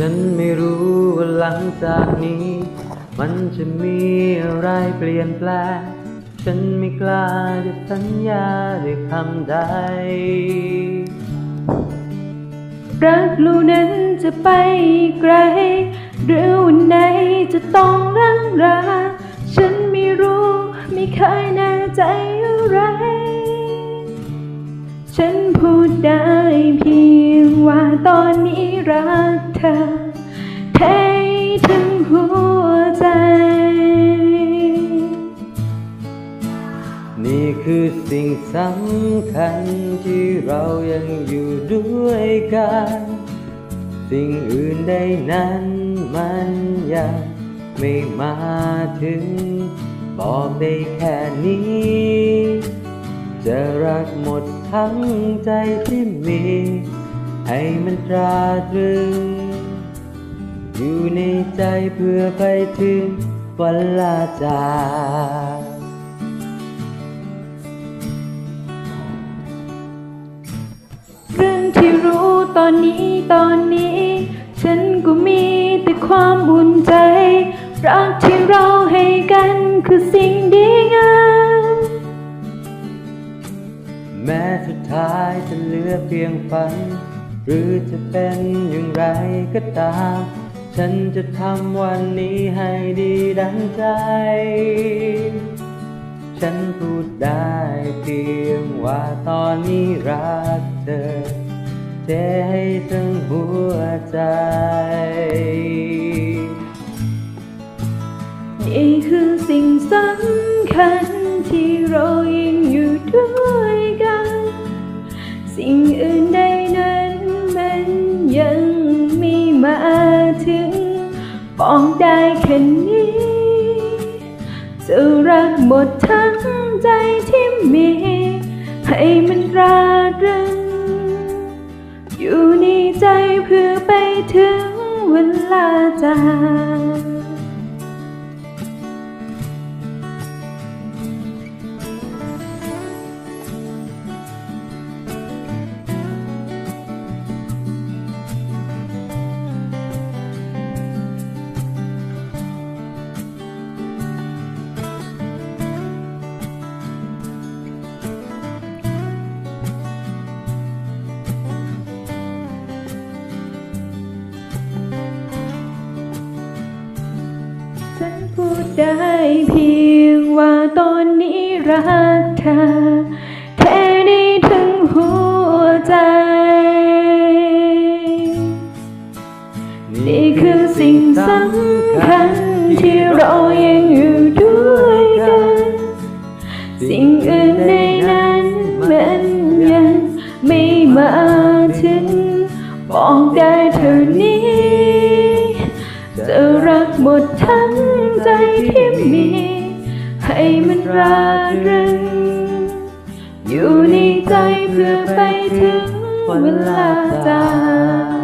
ฉันไม่รู้ว่าหลังจากนี้ มันจะมีอะไรเปลี่ยนแปลง ฉันไม่กล้าจะสัญญาด้วยคำใด รักลูนั้นจะไปไกล หรือวันไหนจะต้องรังรา ฉันไม่รู้ไม่เคยแน่ใจอะไร ฉันพูดได้เพียงว่าตอนนี้รัก สิ่งสำคัญที่เรายังอยู่ด้วยกัน สิ่งอื่นใดนั้นมันยังไม่มาถึง บอกได้แค่นี้ จะรักหมดทั้งใจที่มี ให้มันตราตรึง อยู่ในใจเพื่อไปถึงวันลาจาก ที่รู้ตอนนี้ตอนนี้ ฉันก็มีแต่ความอุ่นใจ รักที่เราให้กันคือสิ่งดีงาม แม้สุดท้ายจะเหลือเพียงฝัน หรือจะเป็นอย่างไรก็ตาม ฉันจะทำวันนี้ให้ดีดังใจ ฉันพูดได้เพียงว่าตอนนี้รักเธอ เทให้ทั้งหัวใจนี่คือสิ่งสำคัญที่เรายังอยู่ด้วยกัน สิ่งอื่นใดนั้นมันยังไม่มาถึงบอกได้แค่นี้จะรักหมดทั้งใจที่มี ให้มันรา เพื่อไปถึงเวลาจาก พูดได้เพียงว่าตอนนี้รักเธอแค่ได้ถึงหัวใจ นี่คือสิ่งสำคัญที่เรายังอยู่ด้วยกัน สิ่งอื่นในนั้นมันยังไม่มาถึง บอกได้เท่านี้ จะรักหมดทั้ ที่มี ให้มันราตรึงอยู่ในใจเพื่อไปถึงเวลาจาก